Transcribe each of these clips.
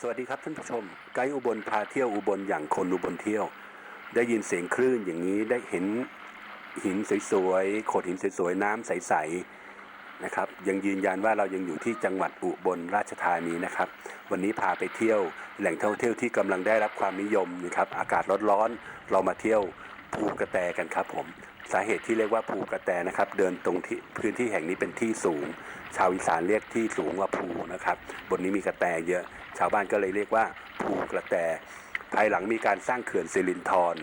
สวัสดีครับท่านผู้ชม ไกด์อุบลพาเที่ยวอุบลอย่างคนอุบลเที่ยว ได้ยินเสียงคลื่นอย่างนี้ได้เห็นหินสวยๆโขดหินสวยๆน้ำใสๆนะครับยังยืนยันว่าเรายังอยู่ที่จังหวัดอุบลราชธานีนะครับ วันนี้พาไปเที่ยวแหล่งท่องเที่ยวที่กำลังได้รับความนิยมนะครับอากาศร้อนๆเรามาเที่ยว ภูกระแตกันครับผม สาเหตุที่เรียกว่าภูกระแตนะครับ เดินตรงที่พื้นที่แห่งนี้เป็นที่สูง ชาวอีสานเรียกที่สูงว่าภูนะครับบนนี้มีกระแตเยอะ ชาวบ้านก็เลยเรียกว่าภูกระแต ภายหลังมีการสร้างเขื่อนสิรินธร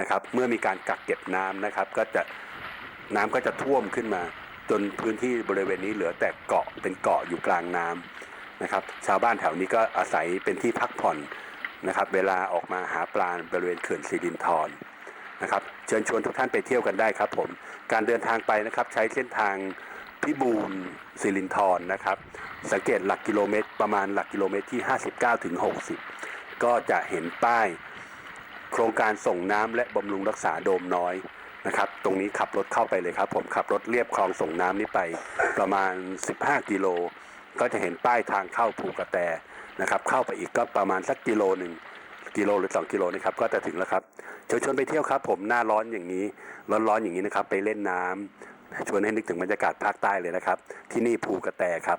นะครับ เมื่อมีการกักเก็บน้ำนะครับ ก็จะน้ำก็จะท่วมขึ้นมา จนพื้นที่บริเวณนี้เหลือแต่เกาะเป็นเกาะอยู่กลางน้ำนะครับ ชาวบ้านแถวนี้ก็อาศัยเป็นที่พักผ่อนนะครับ เวลาออกมาหาปลาบริเวณเขื่อนสิรินธร นะครับเชิญชวนทุกท่านไปเที่ยวกันได้ครับผมการเดินทางไปนะครับใช้เส้นทางพิบูลสิรินธรนะครับ สังเกตหลักกิโลเมตร ประมาณหลักกิโลเมตรที่ 59ถึง60 ก็จะเห็นป้าย โครงการส่งน้ำและบำรุงรักษาโดมน้อยนะครับตรงนี้ขับรถเข้าไปเลยครับ ผมขับรถเรียบคลองส่งน้ำนี้ไปประมาณ 15 กิโล ก็จะเห็นป้ายทางเข้าภูกระแตนะครับเข้าไปอีกก็ประมาณสักกิโลหนึ่ง กิโลหรือ 2 กิโลนะครับก็จะถึงแล้วครับเชิญชวนไปเที่ยวครับ ผมหน้าร้อนอย่างนี้ ร้อนๆอย่างนี้นะครับ ไปเล่นน้ำชวนให้นึกถึงบรรยากาศภาคใต้เลยนะครับ ที่นี่ภูกระแตครับ